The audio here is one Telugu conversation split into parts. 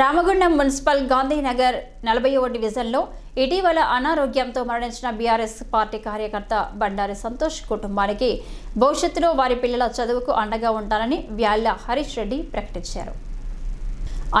రామగుండం మున్సిపల్ గాంధీనగర్ నలభై డివిజన్లో ఇటీవల అనారోగ్యంతో మరణించిన బీఆర్ఎస్ పార్టీ కార్యకర్త బండారి సంతోష్ కుటుంబానికి భవిష్యత్తులో వారి పిల్లల చదువుకు అండగా ఉంటానని వ్యాళ్ళ హరీష్ రెడ్డి ప్రకటించారు.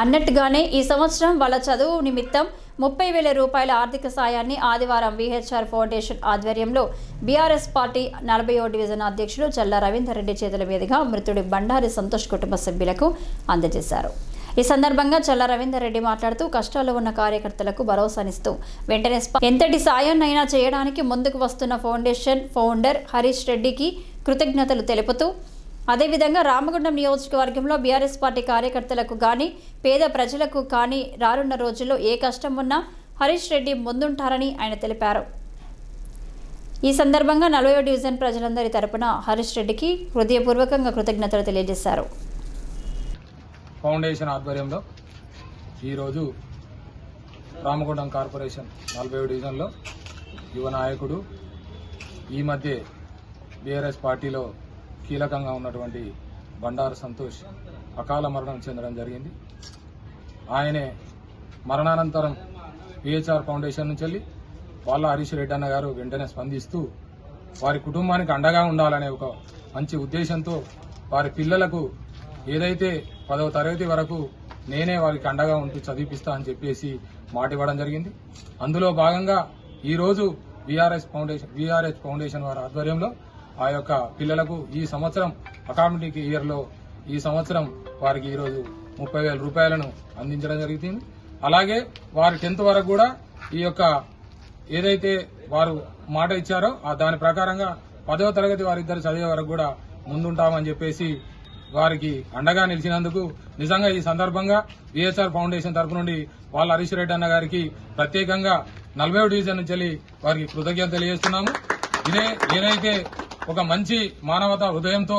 అన్నట్టుగానే ఈ సంవత్సరం వాళ్ళ చదువు నిమిత్తం ముప్పై వేల రూపాయల ఆర్థిక సాయాన్ని ఆదివారం విహెచ్ఆర్ ఫౌండేషన్ ఆధ్వర్యంలో బీఆర్ఎస్ పార్టీ నలభై డివిజన్ అధ్యక్షుడు చల్ల రవీందర్ రెడ్డి చేతుల మీదుగా మృతుడి బండారి సంతోష్ కుటుంబ సభ్యులకు అందజేశారు. ఈ సందర్భంగా చల్ల రవీందర్ రెడ్డి మాట్లాడుతూ కష్టాల్లో ఉన్న కార్యకర్తలకు భరోసానిస్తూ. వెంటనే ఎంతటి సాయాన్నైనా చేయడానికి ముందుకు వస్తున్న ఫౌండేషన్ ఫౌండర్ హరీష్ రెడ్డికి కృతజ్ఞతలు తెలుపుతూ అదేవిధంగా రామగుండం నియోజకవర్గంలో బీఆర్ఎస్ పార్టీ కార్యకర్తలకు కానీ పేద ప్రజలకు కానీ రానున్న రోజుల్లో ఏ కష్టం ఉన్నా హరీష్ రెడ్డి ముందుంటారని ఆయన తెలిపారు. ఈ సందర్భంగా నలభై డివిజన్ ప్రజలందరి తరపున హరీష్ రెడ్డికి హృదయపూర్వకంగా కృతజ్ఞతలు తెలియజేశారు. ఫౌండేషన్ ఆధ్వర్యంలో ఈరోజు రామగుండం కార్పొరేషన్ నలభై డివిజన్లో యువ నాయకుడు ఈ మధ్య బీఆర్ఎస్ పార్టీలో కీలకంగా ఉన్నటువంటి బండారు సంతోష్ అకాల మరణం చెందడం జరిగింది. ఆయనే మరణానంతరం పిహెచ్ఆర్ ఫౌండేషన్ నుంచి వెళ్ళి వాళ్ళ హరీష్ రెడ్డి అన్న గారు వెంటనే స్పందిస్తూ వారి కుటుంబానికి అండగా ఉండాలనే ఒక మంచి ఉద్దేశంతో వారి పిల్లలకు ఏదైతే పదవ తరగతి వరకు నేనే వారికి అండగా ఉంటూ చదివిపిస్తా అని చెప్పేసి మాట ఇవ్వడం జరిగింది. అందులో భాగంగా ఈరోజు విఆర్ఎస్ ఫౌండేషన్ విఆర్ఎస్ ఫౌండేషన్ వారి ఆధ్వర్యంలో ఆ యొక్క పిల్లలకు ఈ సంవత్సరం అకాడమిక్ ఇయర్లో ఈ సంవత్సరం వారికి ఈరోజు ముప్పై వేల రూపాయలను అందించడం జరుగుతుంది అలాగే వారి టెన్త్ వరకు కూడా ఈ యొక్క ఏదైతే వారు మాట ఇచ్చారో ఆ దాని ప్రకారంగా పదవ తరగతి వారిద్దరు చదివే వరకు కూడా ముందుంటామని చెప్పేసి వారికి అండగా నిలిచినందుకు నిజంగా ఈ సందర్భంగా విఎస్ఆర్ ఫౌండేషన్ తరపు నుండి వాళ్ళ హరీష్ రెడ్డి అన్న గారికి ప్రత్యేకంగా నలభై డివిజన్ నుంచి వెళ్ళి వారికి కృతజ్ఞత తెలియజేస్తున్నాము. ఇదే ఏదైతే ఒక మంచి మానవతా హృదయంతో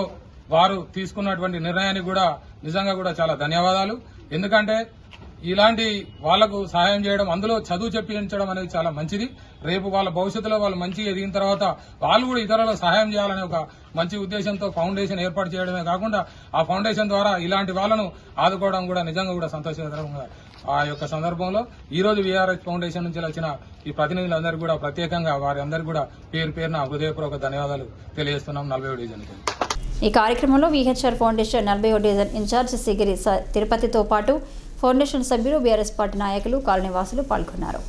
వారు తీసుకున్నటువంటి నిర్ణయానికి కూడా నిజంగా కూడా చాలా ధన్యవాదాలు. ఎందుకంటే ఇలాంటి వాళ్ళకు సహాయం చేయడం అందులో చదువు చెప్పించడం అనేది చాలా మంచిది. రేపు వాళ్ళ భవిష్యత్తులో వాళ్ళు మంచిగా ఎదిగిన తర్వాత వాళ్ళు కూడా ఇతరులకు సహాయం చేయాలనే ఒక మంచి ఉద్దేశంతో ఫౌండేషన్ ఏర్పాటు చేయడమే కాకుండా ఆ ఫౌండేషన్ ద్వారా ఇలాంటి వాళ్ళను ఆదుకోవడం కూడా నిజంగా కూడా సంతోషకరంగా ఆ యొక్క సందర్భంలో ఈ రోజు విఆర్ఎస్ ఫౌండేషన్ నుంచి వచ్చిన ఈ ప్రతినిధులందరూ కూడా ప్రత్యేకంగా వారి కూడా పేరు పేరున హృదయపూర్వక ధన్యవాదాలు తెలియజేస్తున్నాం. నలభై డివిజన్కి ఈ కార్యక్రమంలో విహెచ్ఆర్ ఫౌండేషన్ నలభై డివిజన్ ఇన్ఛార్జ్ సిగిరి తిరుపతితో పాటు ఫౌండేషన్ సభ్యులు బీఆర్ఎస్ పార్టీ నాయకులు కాలనీవాసులు పాల్గొన్నారు